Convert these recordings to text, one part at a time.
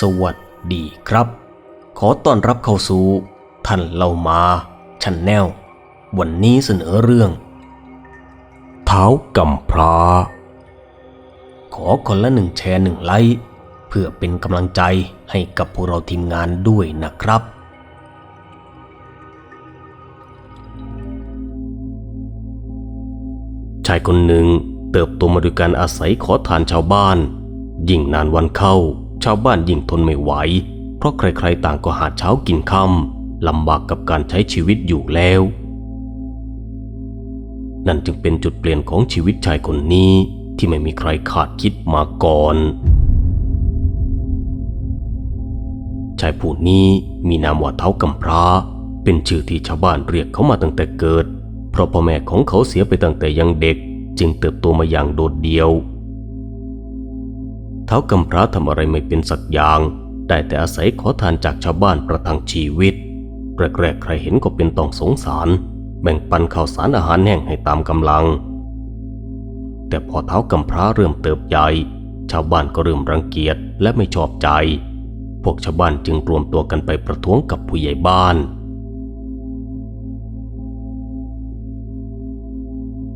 สวัสดีครับ ขอต้อนรับเข้าสู่ท่านเล่ามาชันแนลวันนี้เสนอเรื่อง เท้ากำพร้า ขอคนละหนึ่งแชร์หนึ่งไลค์เพื่อเป็นกำลังใจให้กับพวกเราทีมงานด้วยนะครับ ชายคนหนึ่งเติบโตมาด้วยการอาศัยขอทานชาวบ้าน ยิ่งนานวันเข้า ชาวบ้านยิ่งทนไม่ไหว เพราะใครๆต่างก็หาเช้ากินค่ำลำบากกับการใช้ชีวิตอยู่แล้ว นั่นจึงเป็นจุดเปลี่ยนของชีวิตชายคนนี้ที่ไม่มีใครคาดคิดมาก่อน ชายผู้นี้มีนามว่าเท้ากำพร้า เป็นชื่อที่ชาวบ้านเรียกเขามาตั้งแต่เกิด เพราะพ่อแม่ของเขาเสียไปตั้งแต่ยังเด็ก จึงเติบโตมาอย่างโดดเดี่ยว เท้ากำพร้าทำอะไรไม่เป็นสักอย่าง ได้แต่อาศัยขอทานจากชาวบ้านประทังชีวิตแรกๆใครเห็นก็เป็นต้องสงสาร แบ่งปันข้าวสารอาหารแห้งให้ตามกำลัง แต่พอเท้ากำพร้าเริ่มเติบใหญ่ชาวบ้านก็เริ่มรังเกียจและไม่ชอบใจ พวกชาวบ้านจึงรวมตัวกันไปประท้วงกับผู้ใหญ่บ้าน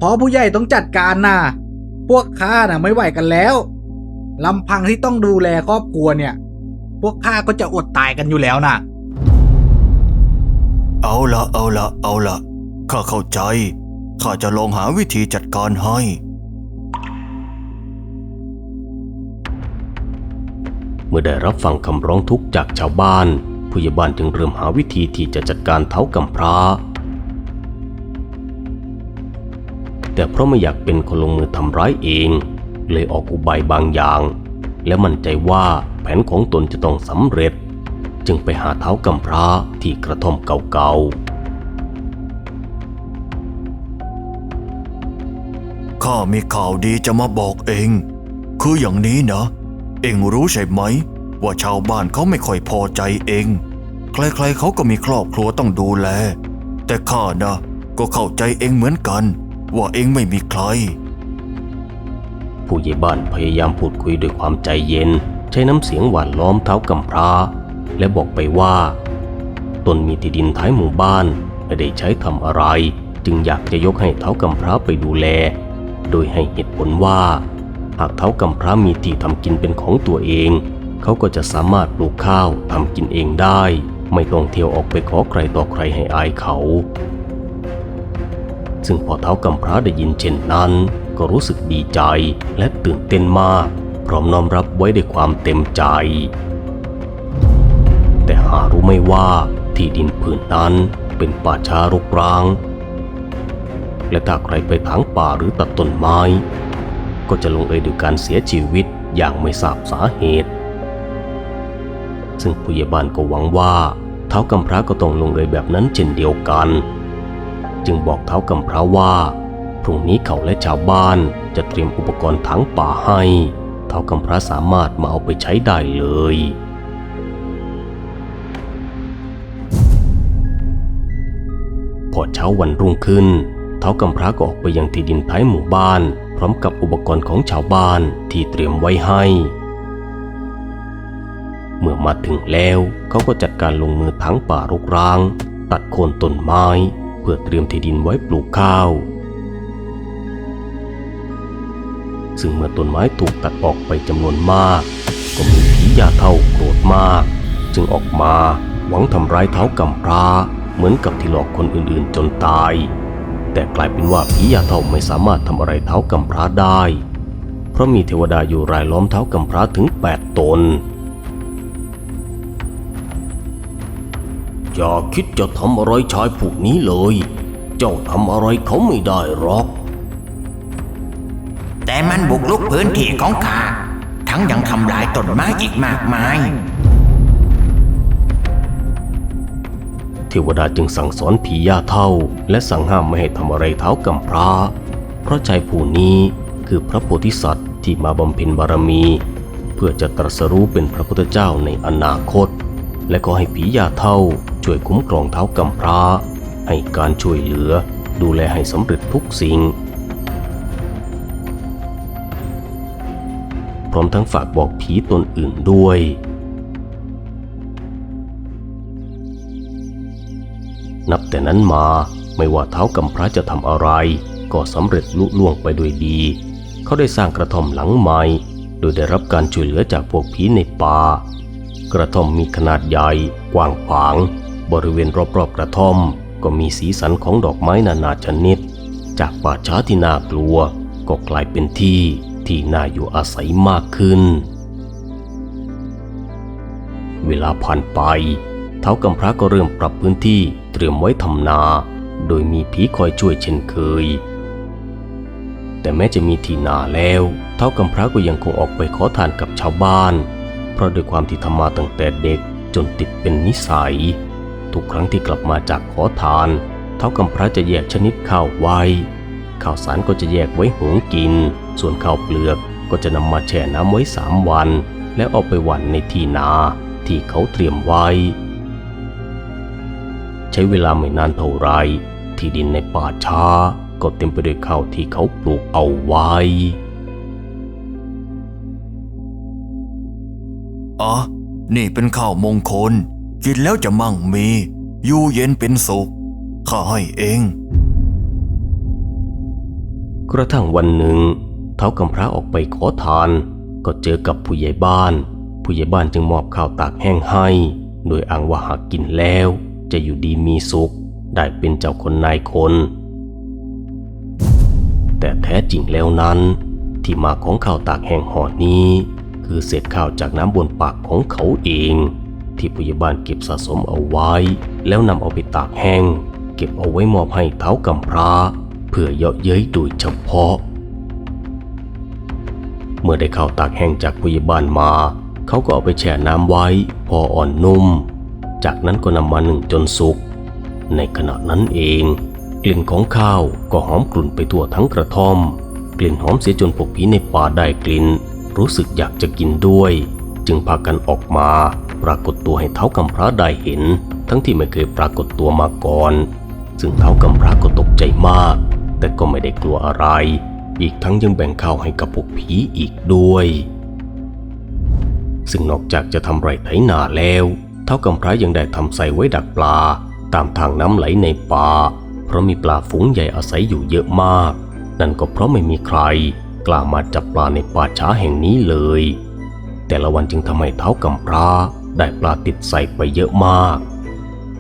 พราะผู้ใหญ่ต้องจัดการน่ะ พวกข้าน่ะไม่ไหวกันแล้ว ลำพังที่ต้องดูแลครอบครัวเนี่ย พวกข้าก็จะอดตายกันอยู่แล้วน่ะเอาละเอาละเอาละข้าเข้าใจ ข้าจะลองหาวิธีจัดการให้ เมื่อได้รับฟังคำร้องทุกข์จากชาวบ้าน ผู้ใหญ่บ้านจึงเริ่มหาวิธีที่จะจัดการเท้ากำพร้า แต่เพราะไม่อยากเป็นคนลงมือทำร้ายเอง เลยออกอุบายบางอย่าง และมั่นใจว่าแผนของตนจะต้องสำเร็จ จึงไปหาเท้ากำพร้าที่กระท่อมเก่าๆ ข้ามีข่าวดีจะมาบอกเอง คืออย่างนี้นะ เองรู้ใช่ไหม ว่าชาวบ้านเขาไม่ค่อยพอใจเอง ใครๆเขาก็มีครอบครัวต้องดูแล แต่ข้านะ ก็เข้าใจเองเหมือนกัน ว่าเองไม่มีใคร ผู้ใหญ่บ้านพยายามพูดคุยด้วยความใจเย็น ใช้น้ำเสียงหวานล้อมเท้ากำพร้า และบอกไปว่าตนมีที่ดินท้ายหมู่บ้านไม่ได้ใช้ทำอะไร จึงอยากจะยกให้เท้ากำพร้าไปดูแล โดยให้เหตุผลว่าหากเท้ากำพร้ามีที่ทำกินเป็นของตัวเอง เขาก็จะสามารถปลูกข้าวทำกินเองได้ ไม่ต้องเที่ยวออกไปขอใครต่อใครให้อายเขา ซึ่งพอเท้ากำพร้าได้ยินเช่นนั้น ก็รู้สึกดีใจและตื่นเต้นมาก พร้อมน้อมรับไว้ด้วยความเต็มใจ แต่หารู้ไม่ว่าที่ดินผืนนั้นเป็นป่าช้ารกร้าง และถ้าใครไปถางป่าหรือตัดต้นไม้ ก็จะลงเอยด้วยการเสียชีวิตอย่างไม่ทราบสาเหตุ ซึ่งผู้ใหญ่บ้านก็หวังว่าเท้ากำพร้าก็ต้องลงเอยแบบนั้นเช่นเดียวกัน จึงบอกเท้ากำพร้าว่า พรุ่งนี้เขาและชาวบ้านจะเตรียมอุปกรณ์ถางป่าให้ เท้ากำพร้าสามารถมาเอาไปใช้ได้เลยพอเช้าวันรุ่งขึ้น เท้ากำพร้าก็ออกไปยังที่ดินท้ายหมู่บ้าน พร้อมกับอุปกรณ์ของชาวบ้านที่เตรียมไว้ให้เมื่อมาถึงแล้วเขาก็จัดการลงมือทั้งป่ารกร้าง ตัดโคนต้นไม้ พื่อเตรียมที่ดินไว้ปลูกข้าว ซึ่งเมื่อต้นไม้ถูกตัดออกไปจำนวนมาก ก็มีผียาเท่าโกรธมาก จึงออกมาหวังทำร้ายเท้ากำพร้าเหมือนกับที่หลอกคนอื่นๆจนตาย แต่กลายเป็นว่าผียาเท่าไม่สามารถทำอะไรเท้ากำพร้าได้ เพราะมีเทวดาอยู่รายล้อมเท้ากำพร้าถึง 8 ตน อย่าคิดจะทำอะไรชายผู้นี้เลย เจ้าทำอะไรเขาไม่ได้หรอก แต่มันบุกลุกพื้นที่ของข้า ทั้งยังทำลายต้นไม้อีกมากมาย เทวดาจึงสั่งสอนผีย่าเท่า และสั่งห้ามไม่ให้ทำอะไรเท้ากำพร้า เพราะชายผู้นี้คือพระโพธิสัตว์ที่มาบำเพ็ญบารมี เพื่อจะตรัสรู้เป็นพระพุทธเจ้าในอนาคต และก็ให้ผียาเท่าช่วยคุ้มครองเท้ากำพร้า ให้การช่วยเหลือ ดูแลให้สำเร็จทุกสิ่ง พร้อมทั้งฝากบอกผีตนอื่นด้วย นับแต่นั้นมาไม่ว่าเท้ากำพร้าจะทำอะไร ก็สำเร็จลุล่วงไปด้วยดี เขาได้สร้างกระท่อมหลังใหม่ โดยได้รับการช่วยเหลือจากพวกผีในป่า กระท่อมมีขนาดใหญ่กว้างขวาง บริเวณรอบๆกระท่อมก็มีสีสันของดอกไม้นานาชนิด จากป่าช้าที่น่ากลัว ก็กลายเป็นที่ที่น่าอยู่อาศัยมากขึ้น เวลาผ่านไป เท้ากำพร้าก็เริ่มปรับพื้นที่เตรียมไว้ทำนา โดยมีผีคอยช่วยเช่นเคย แต่แม้จะมีที่นาแล้ว เท้ากำพร้าก็ยังคงออกไปขอทานกับชาวบ้าน เพราะด้วยความที่ทำมาตั้งแต่เด็กจนติดเป็นนิสัย ทุกครั้งที่กลับมาจากขอทาน เท้ากำพร้าจะแยกชนิดข้าวไว้ ข้าวสารก็จะแยกไว้หุงกิน ส่วนข้าวเปลือกก็จะนำมาแช่น้ำไว้สามวัน แล้วเอาไปหว่านในที่นาที่เขาเตรียมไว้ ใช้เวลาไม่นานเท่าไร ที่ดินในป่าช้าก็เต็มไปด้วยข้าวที่เขาปลูกเอาไว้ อ๋อ นี่เป็นข้าวมงคล กินแล้วจะมั่งมี อยู่เย็นเป็นสุข ข้าให้เอง กระทั่งวันหนึ่ง เท้ากำพร้าออกไปขอทาน ก็เจอกับผู้ใหญ่บ้าน ผู้ใหญ่บ้านจึงมอบข้าวตากแห้งให้ โดยอ้างว่าหากกินแล้ว จะอยู่ดีมีสุข ได้เป็นเจ้าคนนายคน แต่แท้จริงแล้วนั้น ที่มาของข้าวตากแห้งห่อนี้ คือเศษข้าวจากน้ำบนปากของเขาเอง ที่ผู้ใหญ่บ้านเก็บสะสมเอาไว้ แล้วนำเอาไปตากแห้ง เก็บเอาไว้มอบให้เท้ากำพร้า เพื่อเยาะเย้ยโดยเฉพาะ เมื่อได้ข้าวตากแห้งจากผู้ใหญ่บ้านมา เขาก็เอาไปแช่น้ำไว้ พออ่อนนุ่ม จากนั้นก็นำมาหนึ่งจนสุก ในขณะนั้นเองกลิ่นของข้าวก็หอมกลุ่นไปทั่วทั้งกระท่อม กลิ่นหอมเสียจนพวกผีในป่าได้กลิ่น รู้สึกอยากจะกินด้วย จึงพากันออกมา ปรากฏตัวให้เท้ากำพร้าได้เห็น ทั้งที่ไม่เคยปรากฏตัวมาก่อน ซึ่งเท้ากำพร้าก็ตกใจมาก แต่ก็ไม่ได้กลัวอะไร อีกทั้งยังแบ่งข้าวให้กับพวกผีอีกด้วย ซึ่งนอกจากจะทำไรไถนาแล้ว เท่ากำพร้ายังได้ทำใส่ไว้ดักปลา ตามทางน้ำไหลในป่าเพราะมีปลาฝูงใหญ่อาศัยอยู่เยอะมาก นั่นก็เพราะไม่มีใคร กล้ามาจับปลาในป่าช้าแห่งนี้เลย แต่ละวันจึงทำให้เท้ากำพร้าได้ปลาติดใส่ไปเยอะมาก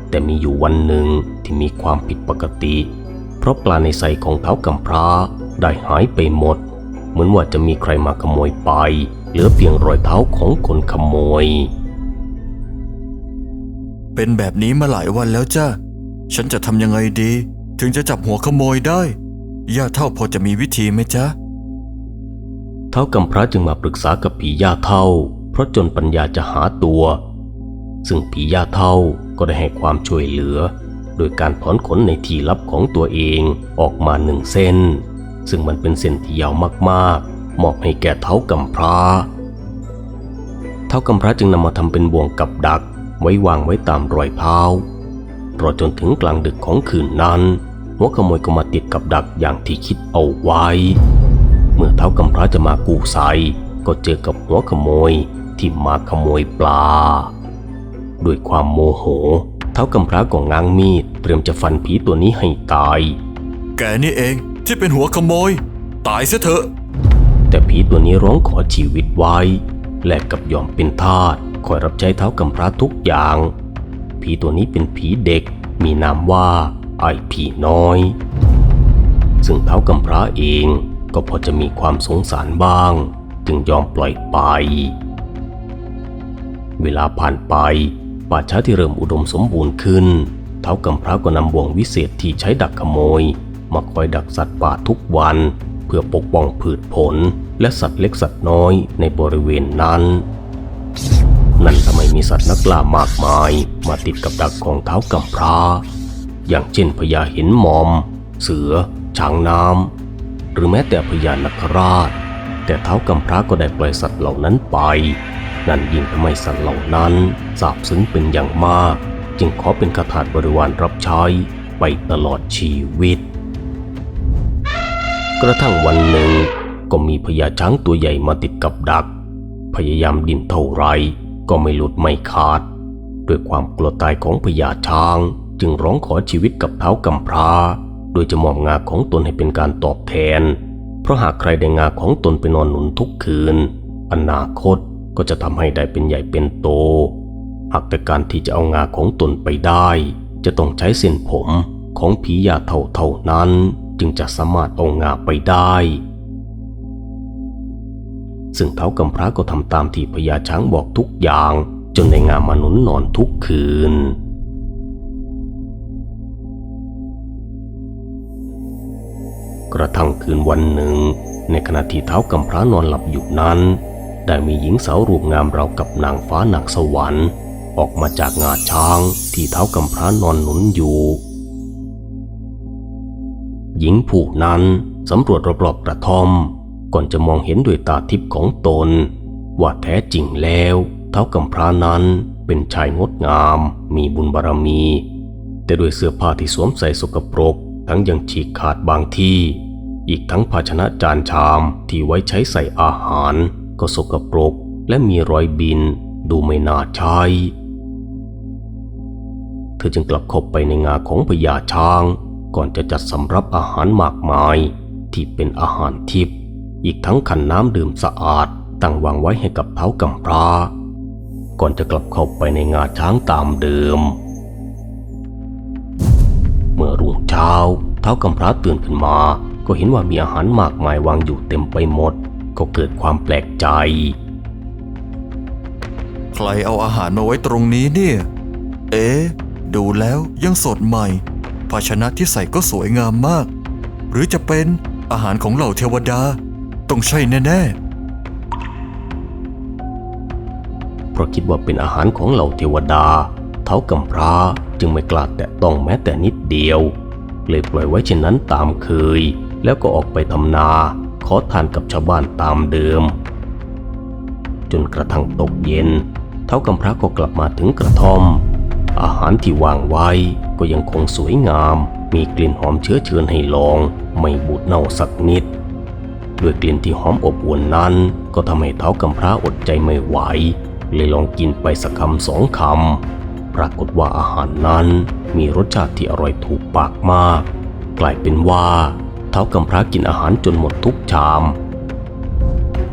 แต่มีอยู่วันหนึ่งที่มีความผิดปกติ เพราะปลาในใส่ของเท้ากำพร้าได้หายไปหมด เหมือนว่าจะมีใครมาขโมยไป เหลือเพียงรอยเท้าของคนขโมย เป็นแบบนี้มาหลายวันแล้วจ้าฉันจะทำยังไงดี ถึงจะจับหัวขโมยได้ ย่าเท่าพอจะมีวิธีไหมจ๊ะ ท้ากำพร้าจึงมาปรึกษากับผีย่าเท่า เพราะจนปัญญาจะหาตัว ซึ่งผีย่าเท่าก็ได้ให้ความช่วยเหลือ โดยการถอนขนในที่ลับของตัวเองออกมาหนึ่งเส้น ซึ่งมันเป็นเส้นที่ยาวมากๆมอบให้แก่เท้ากำพร้า เท้ากำพร้าจึงนำมาทำเป็นบ่วงกับดักไว้วางไว้ตามรอยเท้ารอจนถึงกลางดึกของคืนนั้นหัวขโมยก็มาติดกับดักอย่างที่คิดเอาไว้ เมื่อเท้ากำพร้าจะมากู้ใสก็เจอกับหัวขโมยที่มาขโมยปลา ด้วยความโมโห เท้ากำพร้าก็ง้างมีดเตรียมจะฟันผีตัวนี้ให้ตาย แกนี่เองที่เป็นหัวขโมย ตายซะเถอะ แต่ผีตัวนี้ร้องขอชีวิตไว้แลกกับยอมเป็นทาสคอยรับใช้เท้ากำพร้าทุกอย่าง ผีตัวนี้เป็นผีเด็ก มีนามว่าไอผีน้อย ซึ่งเท้ากำพร้าเอง ก็พอจะมีความสงสารบ้าง จึงยอมปล่อยไป เวลาผ่านไป ป่าช้าที่เริ่มอุดมสมบูรณ์ขึ้น เท้ากำพร้าก็นำบ่วงวิเศษที่ใช้ดักขโมย มาคอยดักสัตว์ป่าทุกวัน เพื่อปกป้องพืชผล และสัตว์เล็กสัตว์น้อยในบริเวณนั้น นั่นทำไมมีสัตว์นักล่ามากมาย มาติดกับดักของเท้ากำพร้า อย่างเช่นพญาหินหมอม เสือ ช้างน้ำ หรือแม้แต่พญานคราช แต่เท้ากำพร้าก็ได้ปล่อยสัตว์เหล่านั้นไป นั่นยิ่งทำให้สัตว์เหล่านั้นซาบซึ้งเป็นอย่างมาก จึงขอเป็นคาถาบริวารรับใช้ไปตลอดชีวิต กระทั่งวันหนึ่งก็มีพญาช้างตัวใหญ่มาติดกับดัก พยายามดิ้นเท่าไรก็ไม่หลุดไม่ขาด ด้วยความกลัวตายของพญาช้าง จึงร้องขอชีวิตกับเท้ากำพร้า โดยจะมอบงาของตนให้เป็นการตอบแทน เพราะหากใครได้งาของตนไปนอนหนุนทุกคืน อนาคตก็จะทำให้ได้เป็นใหญ่เป็นโต หากแต่การที่จะเอางาของตนไปได้ จะต้องใช้เส้นผมของผียาเท่าเท่านั้น จึงจะสามารถเอางาไปได้ ซึ่งเท้ากำพร้าก็ทำตามที่พญาช้างบอกทุกอย่าง จนได้งามาหนุนนอนทุกคืน กระทั่งคืนวันหนึ่ง ในขณะที่เท้ากำพร้านอนหลับอยู่นั้น ได้มีหญิงสาวรูปงามเราวกับนางฟ้านางสวรรค์ ออกมาจากงาช้างที่เท้ากำพร้านอนหนุนอยู่ หญิงผู้นั้นสำรวจรอบๆกระท่อม ก่อนจะมองเห็นด้วยตาทิพย์ของตน ว่าแท้จริงแล้วเท้ากำพร้านั้นเป็นชายงดงาม มีบุญบารมี แต่ด้วยเสื้อผ้าที่สวมใส่สกปรก ทั้งยังฉีกขาดบางที่ อีกทั้งภาชนะจานชามที่ไว้ใช้ใส่อาหาร ก็สกปรกและมีรอยบิน ดูไม่น่าใช้เธอจึงกลับเข้าไปในงาของพญาช้าง ก่อนจะจัดสำรับอาหารมากมาย ที่เป็นอาหารทิพย์อีกทั้งขันน้ำดื่มสะอาดตั้งวางไว้ให้กับเท้ากำพร้าก่อนจะกลับเข้าไปในงาช้างตามเดิม เมื่อรุ่งเช้าเท้ากำพร้าตื่นขึ้นมา ก็เห็นว่ามีอาหารมากมายวางอยู่เต็มไปหมด ก็เกิดความแปลกใจ ใครเอาอาหารมาไว้ตรงนี้เนี่ย เอ๊ะดูแล้วยังสดใหม่ ภาชนะที่ใส่ก็สวยงามมาก หรือจะเป็นอาหารของเหล่าเทวดา ต้องใช่แน่เพราะคิดว่าเป็นอาหารของเหล่าเทวดา เท้ากำพร้าจึงไม่กล้าแตะต้องแม้แต่นิดเดียว เลยปล่อยไว้เช่นนั้นตามเคย แล้วก็ออกไปทำนา ขอทานกับชาวบ้านตามเดิม จนกระทั่งตกเย็น เท้ากำพร้าก็กลับมาถึงกระท่อม อาหารที่วางไว้ก็ยังคงสวยงาม มีกลิ่นหอมเชื้อเชิญให้ลอง ไม่บูดเน่าสักนิด ด้วยกลิ่นที่หอมอบอวลนั้น ก็ทำให้เท้ากำพร้าอดใจไม่ไหวเลยลองกินไปสักคำสองคำ ปรากฏว่าอาหารนั้นมีรสชาติที่อร่อยถูกปากมาก กลายเป็นว่า ท้ากำพร้ากินอาหารจนหมดทุกชาม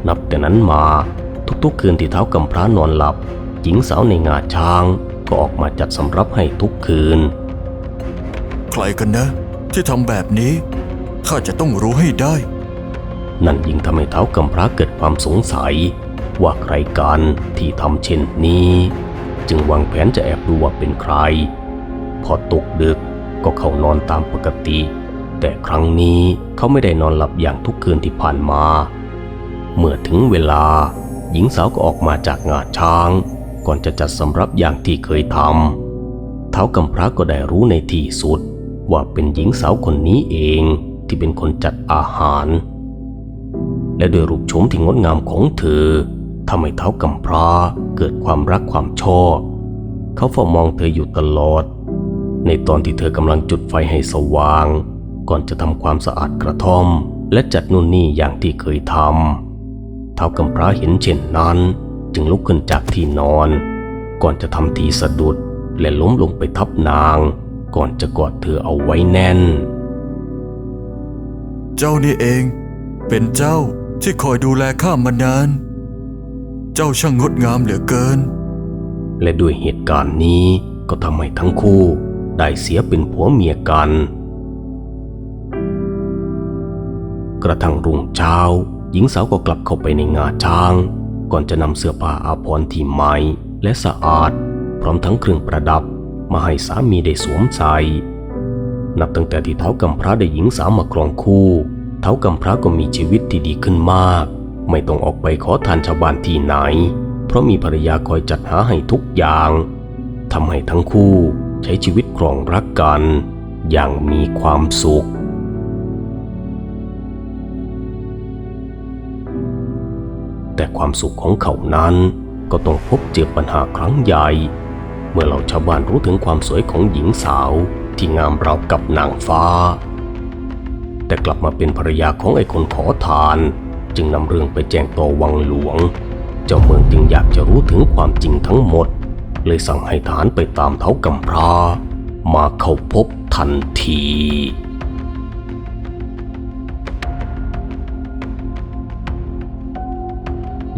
นับแต่นั้นมาทุกๆคืนที่เท้ากำพร้านอนหลับ หญิงสาวในงาช้างก็ออกมาจัดสำรับให้ทุกคืน ใครกันนะ ที่ทำแบบนี้ข้าจะต้องรู้ให้ได้ นั่นยิ่งทำให้เท้ากำพร้าเกิดความสงสัย ว่าใครกันที่ทำเช่นนี้ จึงวางแผนจะแอบดูว่าเป็นใคร พอตกดึกก็เข้านอนตามปกติ แต่ครั้งนี้เขาไม่ได้นอนหลับอย่างทุกคืนที่ผ่านมา เมื่อถึงเวลา หญิงสาวก็ออกมาจากงาช้าง ก่อนจะจัดสำรับอย่างที่เคยทำเท้ากำพร้าก็ได้รู้ในที่สุด ว่าเป็นหญิงสาวคนนี้เองที่เป็นคนจัดอาหาร และด้วยรูปโฉมที่งดงามของเธอทำให้เท้ากำพร้าเกิดความรักความชอบ เขาเฝ้ามองเธออยู่ตลอด ในตอนที่เธอกำลังจุดไฟให้สว่าง ก่อนจะทำความสะอาดกระท่อม และจัดนู่นนี่อย่างที่เคยทำเท้ากำพร้าเห็นเช่นนั้น จึงลุกขึ้นจากที่นอน ก่อนจะทำทีสะดุดและล้มลงไปทับนาง ก่อนจะกอดเธอเอาไว้แน่น เจ้านี่เอง เป็นเจ้าที่คอยดูแลข้ามานาน เจ้าช่างงดงามเหลือเกิน และด้วยเหตุการณ์นี้ก็ทำให้ทั้งคู่ได้เสียเป็นผัวเมียกัน กระทั่งรุ่งเช้า หญิงสาวก็กลับเข้าไปในงาช้าง ก่อนจะนำเสื้อผ้าอาภรณ์ที่ใหม่และสะอาด พร้อมทั้งเครื่องประดับมาให้สามีได้สวมใส่นับตั้งแต่ที่เท้ากำพร้าได้หญิงสาวมาครองคู่ เท้ากำพร้าก็มีชีวิตที่ดีขึ้นมาก ไม่ต้องออกไปขอทานชาวบ้านที่ไหน เพราะมีภรรยาคอยจัดหาให้ทุกอย่างทำให้ทั้งคู่ใช้ชีวิตครองรักกัน อย่างมีความสุข แต่ความสุขของเขานั้น ก็ต้องพบเจอปัญหาครั้งใหญ่ เมื่อเหล่าชาวบ้านรู้ถึงความสวยของหญิงสาวที่งามราวกับนางฟ้า แต่กลับมาเป็นภรรยาของไอ้คนขอทาน จึงนำเรื่องไปแจ้งต่อวังหลวง เจ้าเมืองจึงอยากจะรู้ถึงความจริงทั้งหมด เลยสั่งให้ทหารไปตามเท้ากำพร้ามาเข้าพบทันที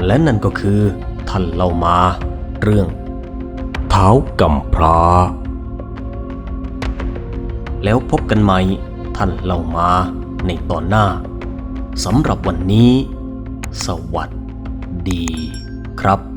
และนั่นก็คือ ท่านเล่ามา เรื่อง เท้ากำพร้า แล้วพบกันใหม่ ท่านเล่ามาในตอนหน้าสำหรับวันนี้ สวัสดีครับ